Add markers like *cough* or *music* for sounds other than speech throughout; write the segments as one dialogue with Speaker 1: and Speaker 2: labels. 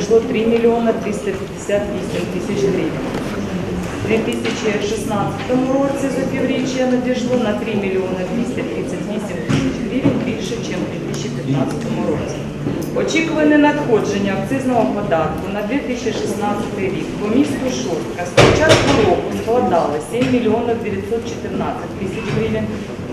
Speaker 1: надійшло 3 мільйона 358 тисяч гривень. У 2016 році за півріччя надійшло на 3 мільйони 238 тисяч гривень більше, ніж у 2015 році. Очікуване надходження акцизного податку на 2016 рік по місту Шостка з початку року складали 7 мільйонів 914 тисяч гривень,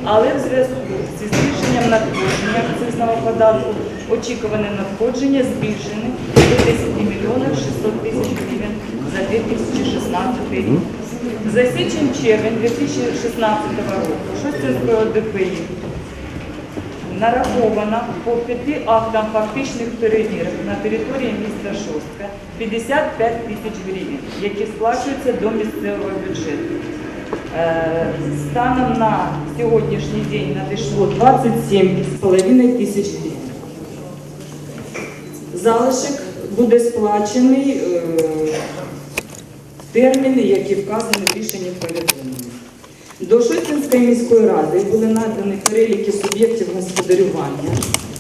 Speaker 1: але в зв'язку зі збільшенням надходження акцизного податку очікуване надходження збільшені до 10 мільйонів 600 тисяч гривень за 2016 рік. За січень-червень 2016 року Шостинської ОДПІ нараховано по п'яти актам фактичних перевірок на території міста Шостка 55 тисяч гривень, які сплачуються до місцевого бюджету. Е, Станом на сьогоднішній день надійшло 27,5 тисяч гривень. Залишок буде сплачений е, в терміни, які вказані в рішенні повідомлення. До Шостинської міської ради були надані переліки суб'єктів господарювання,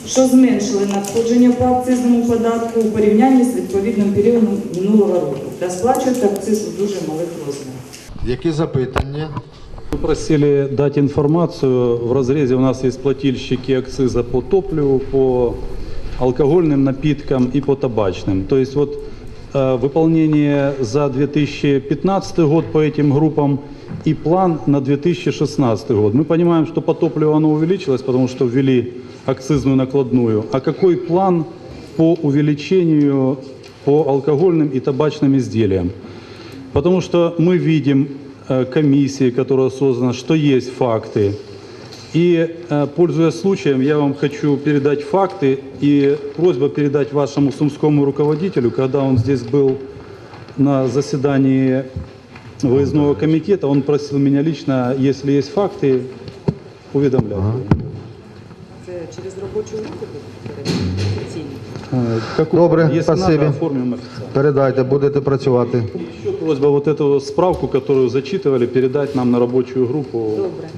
Speaker 1: що зменшили надходження по акцизному податку у порівнянні з відповідним періодом минулого року та сплачують акциз у дуже малих розмірах.
Speaker 2: Які запитання?
Speaker 3: Мы просили дать информацию. В разрезе у нас есть плательщики акциза по топливу, по алкогольным напиткам и по табачным. То есть вот э, выполнение за 2015 год по этим группам и план на 2016 год. Мы понимаем, что по топливу оно увеличилось, потому что ввели акцизную накладную. А какой план по увеличению по алкогольным и табачным изделиям? Потому что мы видим э, комиссии, которая создана, что есть факты. И, э, пользуясь случаем, я вам хочу передать факты и просьба передать вашему сумскому руководителю, когда он здесь был на заседании выездного комитета, он просил меня лично, если есть факты, уведомлять.
Speaker 1: Через групу офіційно.
Speaker 3: Э, как
Speaker 2: Добре,
Speaker 3: угодно. Если
Speaker 2: спасибо.
Speaker 3: надо, оформим официально.
Speaker 2: Передайте, будете працювати.
Speaker 3: Еще просьба вот эту справку, которую зачитывали, передать нам на рабочую группу.
Speaker 1: Добре.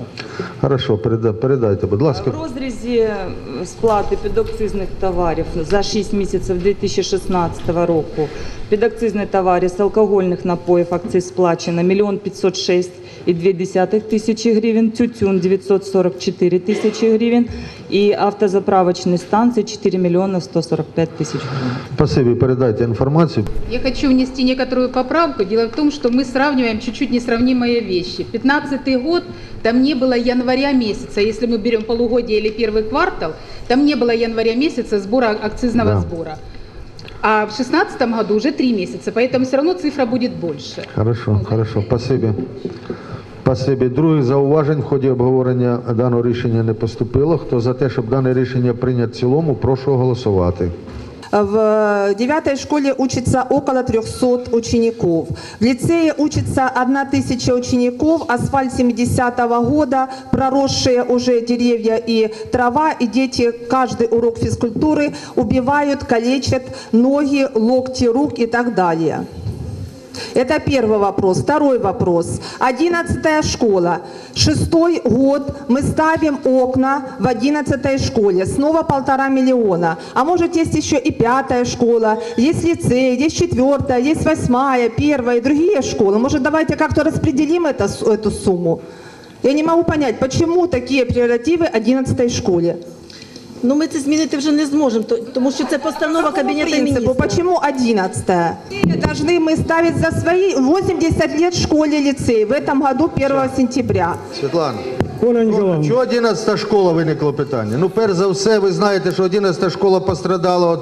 Speaker 2: Хорошо, переда- передайте, будь ласка.
Speaker 1: В розрізі е, сплати підакцизних товарів за 6 місяців 2016 року підакцизні товари з алкогольних напоїв акциз сплачено 1 506 і 2 тисячі гривень, тютюн 944 тисячі гривень і автозаправочні станції 4 мільйони 145 тисяч гривень.
Speaker 2: Спасибі, передайте інформацію.
Speaker 4: Я хочу внести некоторую поправку. Дело в том, что мы сравниваем чуть-чуть несравнимые вещи. 15 год, там не было января месяца, если мы берем полугодие или первый квартал, там не было января месяца сбора акцизного
Speaker 2: Да.
Speaker 4: сбора. А в 2016 году уже три месяца, поэтому все равно цифра будет больше.
Speaker 2: Хорошо, хорошо, спасибі. Спасибі. Других зауважень в ході обговорення даного рішення не поступило. Хто за те, щоб дане рішення прийняти в цілому, прошу голосувати.
Speaker 5: В девятой школе учится около 300 учеников. В лицее учится 1000 учеников, асфальт 70-го года, проросшие уже деревья и трава, и дети каждый урок физкультуры убивают, калечат ноги, локти, рук и так далее. Это первый вопрос. Второй вопрос. Одиннадцатая школа. Шестой год мы ставим окна в одиннадцатой школе. Снова полтора миллиона. А может есть еще и пятая школа, есть лицей, есть четвертая, есть восьмая, первая и другие школы. Может давайте как-то распределим это, эту сумму? Я не могу понять, почему такие прерогативы одиннадцатой школе?
Speaker 6: Ну ми це змінити вже не зможемо, то- тому що це постанова Кабінету
Speaker 5: принципу,
Speaker 6: міністрів.
Speaker 5: почему 11 Должны мы ставить за свои 80 лет школе лицей в этом году 1 сентября.
Speaker 2: Світлана.
Speaker 7: Оля Ніколаївна.
Speaker 2: Чого 11 школа виникло питання? Ну, перш за все, ви знаєте, що 11 школа пострадала від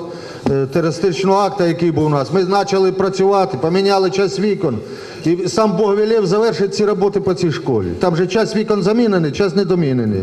Speaker 2: е, терористичного акту, який був у нас. Ми почали працювати, поміняли час вікон. І сам Бог велів завершити ці роботи по цій школі. Там же час вікон замінений, час недомінений.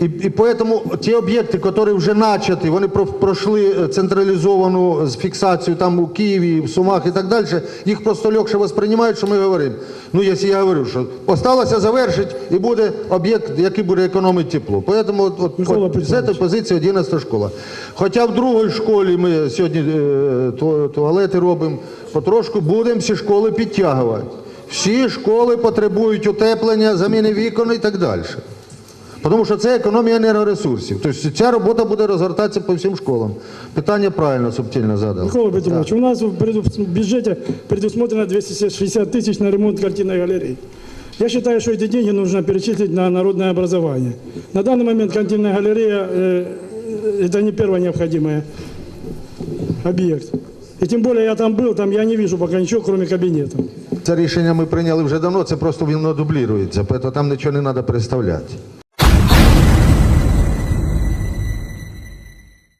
Speaker 2: І, і поэтому ті об'єкти, які вже начаті, вони про- пройшли е, централізовану з фіксацію там у Києві, в Сумах і так далі, їх просто легше восприймають, що ми говоримо. Ну, якщо я говорю, що осталося завершити і буде об'єкт, який буде економити тепло. Поэтому от, от,
Speaker 7: Микола
Speaker 2: от, з цієї позиції 11 школа. Хоча в другій школі ми сьогодні е, туалети робимо, потрошку будемо всі школи підтягувати. Всі школи потребують утеплення, заміни вікон і так далі. Тому що це економія енергоресурсів. Тобто ця робота буде розгортатися по всім школам. Питання правильно, субтильно задав.
Speaker 7: Микола Петрович, у нас в преду- в бюджете предусмотрено 260 тысяч на ремонт картинной галереи. Я считаю, что эти деньги нужно перечислить на народное образование. На данный момент картинная галерея э, это не первый необходимый объект. И тем более я там был, там я не вижу пока ничего, кроме кабинета.
Speaker 2: Це рішення ми прийняли вже давно, це просто воно дублюється, тому там нічого не треба представляти.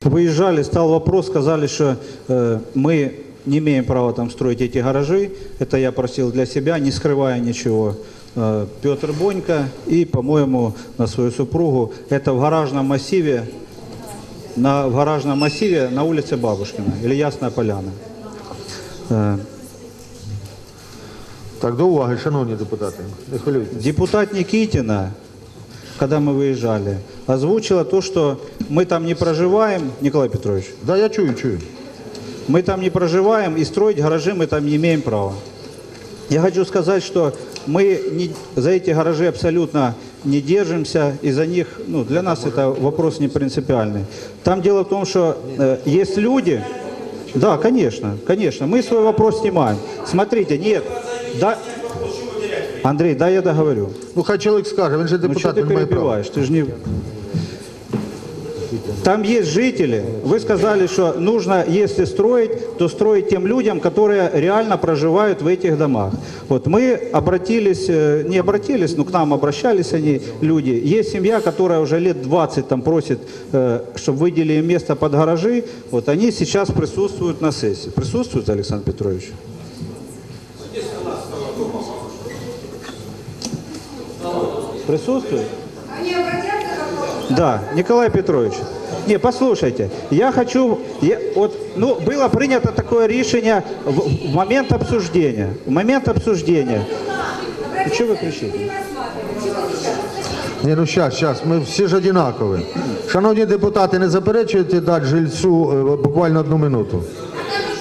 Speaker 8: Выезжали, стал вопрос, сказали, что э, мы не имеем права там строить эти гаражи. Это я просил для себя, не скрывая ничего. Э, Петр Бонько и, по-моему, на свою супругу. Это в гаражном массиве, на, в гаражном массиве на улице Бабушкина или Ясная Поляна. Э,
Speaker 2: Так, до уваги, шановні депутати, не хвилюйтесь.
Speaker 8: Депутат Никитина, когда мы выезжали, озвучила то, что мы там не проживаем, Николай Петрович,
Speaker 2: Да, я чую, чую.
Speaker 8: Мы там не проживаем и строить гаражи мы там не имеем права. Я хочу сказать, что мы не- за эти гаражи абсолютно не держимся, и за них, ну, для нас это вопрос не принципиальный. Там дело в том, что э, есть люди, да, конечно, конечно, мы свой вопрос снимаем. Смотрите, нет, да, Андрей, да, я договорю.
Speaker 2: Ну хай чоловік скаже, він же
Speaker 8: Ну что
Speaker 2: депутат,
Speaker 8: ты
Speaker 2: він має право.
Speaker 8: перебиваешь? Ты же не... Там есть жители. Вы сказали, что нужно, если строить, то строить тем людям, которые реально проживают в этих домах. Вот мы обратились, э, не обратились, но к нам обращались они, люди. Есть семья, которая уже лет 20 там просит, э, чтобы выделили им место под гаражи. Вот они сейчас присутствуют на сессии. Присутствуют, Александр Петрович? Присутствуют? Да, Николай Петрович. Не, послушайте, я хочу, я- вот, ну, было принято такое решение в, в момент обсуждения, в момент обсуждения. Ну, что вы кричите?
Speaker 2: Ні, ну щас, щас, ми всі ж одинакові. Шановні депутати, не заперечуєте дати жильцю е, буквально одну минуту?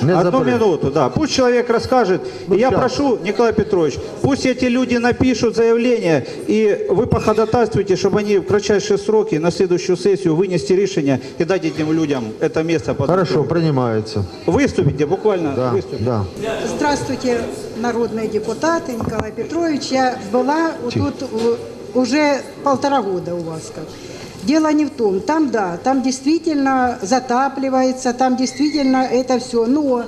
Speaker 2: Не
Speaker 8: Одну
Speaker 2: заперечуйте.
Speaker 8: минуту, да. Пусть человек расскажет.
Speaker 2: Ну,
Speaker 8: И я
Speaker 2: щас.
Speaker 8: прошу, Николай Петрович, пусть эти люди напишут заявление, и вы походатайствуете, чтобы они в кратчайшие сроки на следующую сессию вынести решение и дать этим людям это место под
Speaker 2: Хорошо, приймається.
Speaker 8: Выступите, буквально
Speaker 2: Да,
Speaker 8: выступите.
Speaker 2: да.
Speaker 9: Здравствуйте, народные депутаты, Николай Петрович. Я была вот тут уже полтора года у вас как. Дело не в том, там да, там действительно затапливается, там действительно это все. Но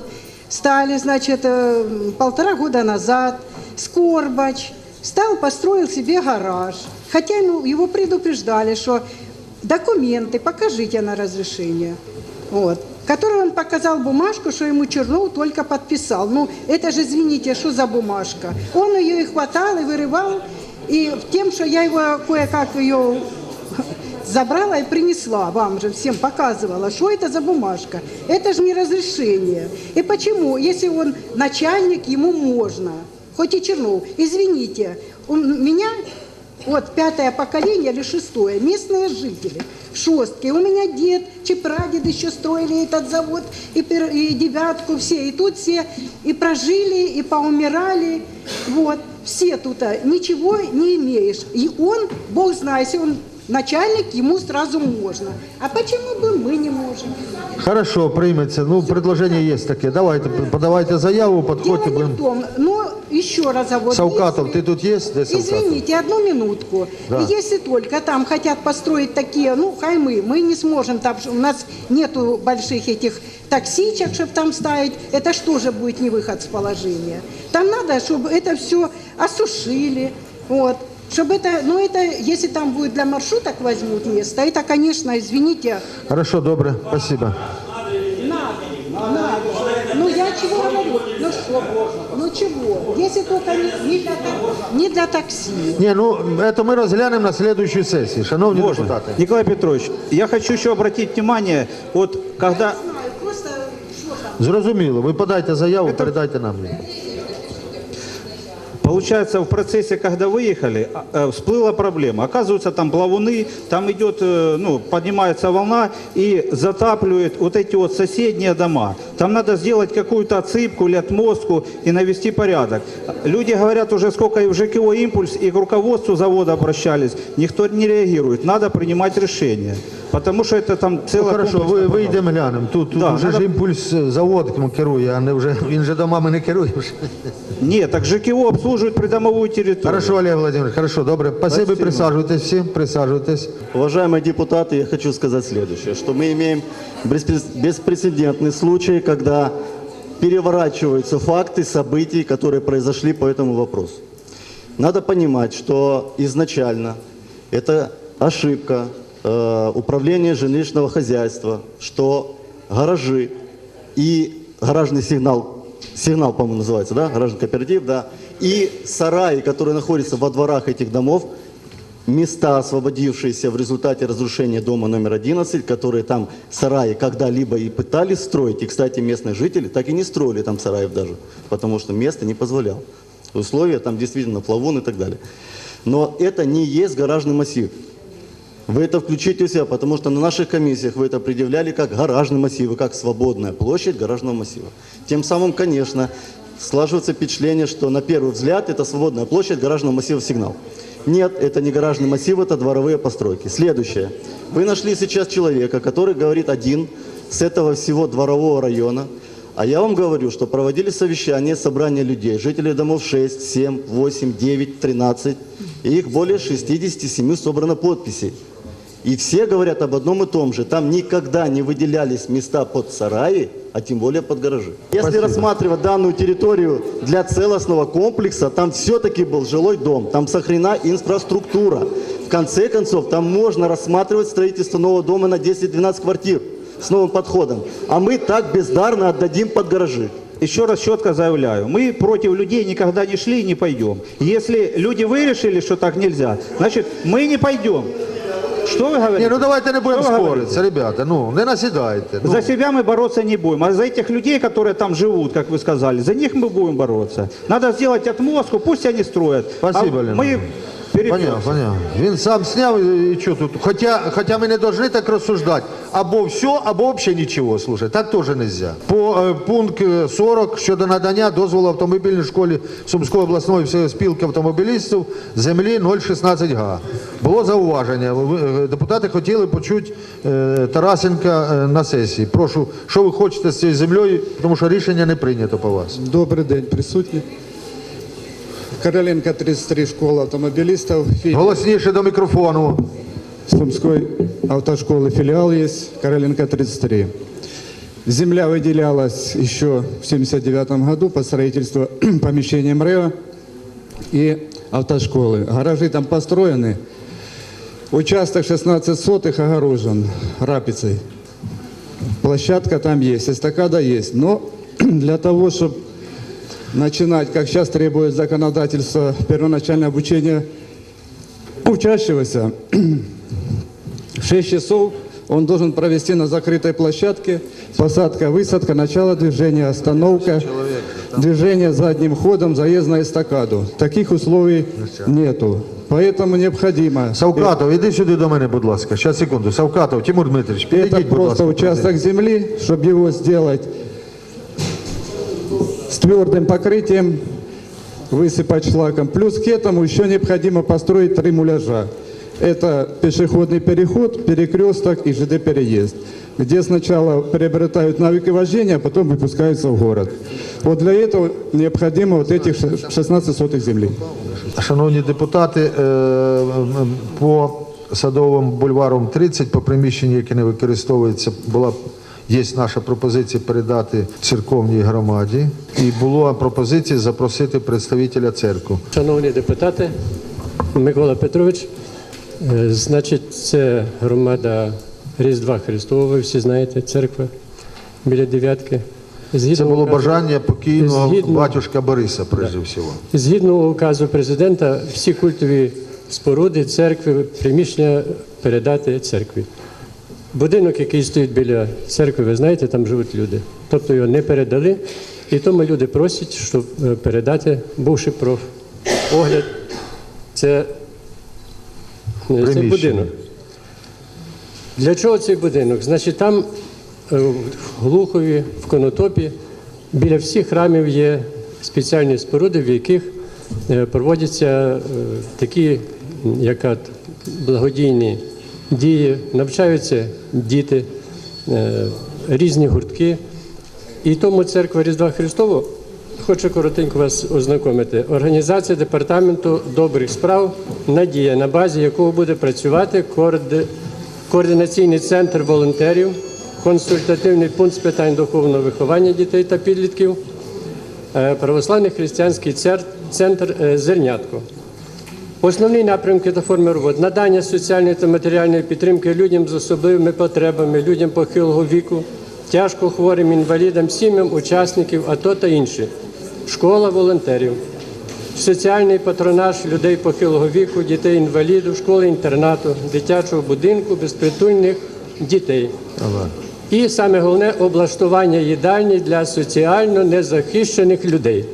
Speaker 9: стали, значит, э, полтора года назад Скорбач стал, построил себе гараж. Хотя ему, его предупреждали, что документы покажите на разрешение. Вот. Который он показал бумажку, что ему Чернов только подписал. Ну, это же, извините, что за бумажка? Он ее и хватал, и вырывал. И тем, что я его кое-как ее забрала и принесла вам же всем, показывала, что это за бумажка. Это же не разрешение. И почему, если он начальник, ему можно, хоть и Чернов. Извините, у меня вот пятое поколение или шестое, местные жители, шостки. У меня дед, чи прадед еще строили этот завод, и, и девятку все. И тут все и прожили, и поумирали. Вот, все тут ничего не имеешь. И он, Бог знает, если он начальник, ему сразу можно. А почему бы мы не можем?
Speaker 2: Хорошо, прийметься. Ну, предложення є таке. Давайте, подавайте заяву,
Speaker 9: Дело
Speaker 2: підходьте.
Speaker 9: не в том, но еще раз вот
Speaker 2: Савкатов,
Speaker 9: если-
Speaker 2: ты тут есть? Где Савкатов?
Speaker 9: Извините, одну минутку.
Speaker 2: Да.
Speaker 9: Если только там хотят построить такие, ну, хай мы, мы не сможем, там, у нас нету больших этих таксичек, чтобы там ставить, это что же будет не выход с положения? Там надо, чтобы это все осушили, вот, чтобы это, ну, это, если там будет для маршруток возьмут место, это, конечно, извините,
Speaker 2: Хорошо, добре, спасибо.
Speaker 9: надо. Ну, я чего говорю? Ну, что? Ну, чего? Если только не, не для, так- не для такси.
Speaker 2: Ні, ну, це ми розглянемо на слідуючій сесії. Шановні
Speaker 8: Можно.
Speaker 2: депутати.
Speaker 8: Николай Петрович, я хочу еще обратить внимание, вот когда...
Speaker 9: знаю, просто что там?
Speaker 2: Зрозуміло, ви подайте заяву, передайте нам. її.
Speaker 8: Получается, в процессе, когда выехали, а, э, всплыла проблема. Оказывается, там плавуны, там идет, э, ну, поднимается волна и затапливает вот эти вот соседние дома. Там надо сделать какую-то отсыпку или отмостку и навести порядок. Люди говорят уже сколько и в ЖКО «Импульс» и к руководству завода обращались, никто не реагирует. Надо принимать решение. Потому что это там
Speaker 2: Ну,
Speaker 8: целая
Speaker 2: хорошо, ви,
Speaker 8: комплексная
Speaker 2: вийдемо глянемо. Тут, тут
Speaker 8: Да,
Speaker 2: вже ж
Speaker 8: надо-
Speaker 2: імпульс е, завод керує, а не вже *laughs* він же домами не керує. вже.
Speaker 8: Нет, так ЖКО обслуживает придомовую территорию.
Speaker 2: Хорошо, Олег Владимирович, хорошо, добре. Спасибо,
Speaker 8: Спасибо.
Speaker 2: присаджуйтесь всі, присаджуйтесь.
Speaker 10: Уважаемые депутаты, я хочу сказать следующее, что мы имеем беспрец- беспрецедентный случай, когда переворачиваются факты событий, которые произошли по этому вопросу. Надо понимать, что изначально это ошибка э, управления жилищного хозяйства, что гаражи и гаражный сигнал, сигнал, по-моему, называется, да, гаражный кооператив, да, и сараи, которые находятся во дворах этих домов, места, освободившиеся в результате разрушения дома номер 11, которые там сараи когда-либо и пытались строить, и, кстати, местные жители так и не строили там сараев даже, потому что место не позволяло. Условия там действительно плавун и так далее. Но это не есть гаражный массив. Вы это включите у себя, потому что на наших комиссиях вы это предъявляли как гаражный массив, и как свободная площадь гаражного массива. Тем самым, конечно, складывается впечатление, что на первый взгляд это свободная площадь гаражного массива «Сигнал». Нет, это не гаражный массив, это дворовые постройки. Следующее. Вы нашли сейчас человека, который говорит один с этого всего дворового района, а я вам говорю, что проводили совещания, собрания людей, жителей домов 6, 7, 8, 9, 13, и их более 67 собрано подписей. И все говорят об одном и том же. Там никогда не выделялись места под сараи, а тем более под гаражи. Если
Speaker 2: Спасибо.
Speaker 10: рассматривать данную территорию для целостного комплекса, там все-таки был жилой дом, там сохранена инфраструктура. В конце концов, там можно рассматривать строительство нового дома на 10-12 квартир с новым подходом. А мы так бездарно отдадим под гаражи.
Speaker 8: Еще раз четко заявляю, мы против людей никогда не шли и не пойдем. Если люди вырешили, что так нельзя, значит мы не пойдем. Что вы говорите?
Speaker 2: Ні, ну давайте не будемо
Speaker 8: Що ви
Speaker 2: споритися, ребята, ну, не насідайте. Ну.
Speaker 8: За себя мы бороться не будем, а за этих людей, которые там живут, как вы сказали, за них мы будем бороться. Надо сделать отмостку, пусть они строят.
Speaker 2: Спасибо,
Speaker 8: а
Speaker 2: Лена.
Speaker 8: мы.
Speaker 2: Понятно, понятно. Він сам сняв і що тут. Хоча, хоча ми не повинні так розсуждати. Або все, або взагалі нічого. Слушай, так теж не можна. По е, пункт е, 40 щодо надання дозволу автомобільній школі Сумської обласної спілки автомобілістів землі 016 га. Було зауваження. Ви- е, Депутати хотіли почути е, Тарасенка е, на сесії. Прошу, що ви хочете з цією землею, тому що рішення не прийнято по вас.
Speaker 11: Добрий день, присутні. Короленко 33, школа автомобилистов.
Speaker 2: Голосніше до мікрофону.
Speaker 11: Сумской автошколы филиал есть, Короленко 33. Земля выделялась еще в 79 году по строительству *clears throat* помещения МРЭО и автошколы. Гаражи там построены. Участок 16 сотых огорожен рапицей. Площадка там есть, эстакада есть. Но *clears throat* для того, чтобы начинать, как сейчас требует законодательство, первоначальное обучение учащегося, *clears throat* 6 часов он должен провести на закрытой площадке. Посадка, высадка, начало движения, остановка, движение задним ходом, заезд на эстакаду. Таких условий нету. Поэтому необходимо...
Speaker 2: Савкатов, іди сюди до мене, будь ласка. Щас, секунду. Савкатов, Тимур Дмитрович,
Speaker 11: Это
Speaker 2: підійдіть, будь
Speaker 11: просто
Speaker 2: ласка.
Speaker 11: участок земли, чтобы его сделать с твердым покрытием, высыпать шлаком. Плюс к этому еще необходимо построить три муляжа. Это пешеходный переход, перекресток и ЖД-переезд, где сначала приобретают навыки вождения, а потом выпускаются в город. Вот для этого необходимо вот этих ше- 16 сотых земли.
Speaker 2: Шановні депутати, е, м, по садовим бульварам 30, по приміщенню, яке не використовується, була є наша пропозиція передати церковній громаді. І була пропозиція запросити представителя церкви.
Speaker 12: Шановні депутати, Микола Петрович, е, значить, це громада Різдва Христового, ви всі знаєте, церква біля дев'ятки. Згідно
Speaker 2: Це було
Speaker 12: указу-
Speaker 2: бажання покійного
Speaker 12: Згідно-
Speaker 2: батюшка Бориса, прежде всього.
Speaker 12: Згідно указу президента, всі культові споруди, церкви, приміщення передати церкві. Будинок, який стоїть біля церкви, ви знаєте, там живуть люди. Тобто його не передали, і тому люди просять, щоб е, передати, бувши проф огляд, це е,
Speaker 2: Приміщення.
Speaker 12: будинок. Для чого цей будинок? Значить, там е, в Глухові, в Конотопі, біля всіх храмів є спеціальні споруди, в яких проводяться такі, як благодійні дії, навчаються діти, е, різні гуртки. І тому церква Різдва Христового хочу коротенько вас ознайомити. Організація департаменту добрих справ Надія, на базі якого буде працювати коорди- координаційний центр волонтерів, консультативний пункт з питань духовного виховання дітей та підлітків, е, православний християнський центр е, Зернятко. Основні напрямки та форми роботи надання соціальної та матеріальної підтримки людям з особливими потребами, людям похилого віку, тяжко хворим інвалідам, сім'ям учасників АТО та інші. Школа волонтерів, соціальний патронаж людей похилого віку, дітей інвалідів, школи інтернату, дитячого будинку, безпритульних дітей. І саме головне облаштування їдальні для соціально незахищених людей.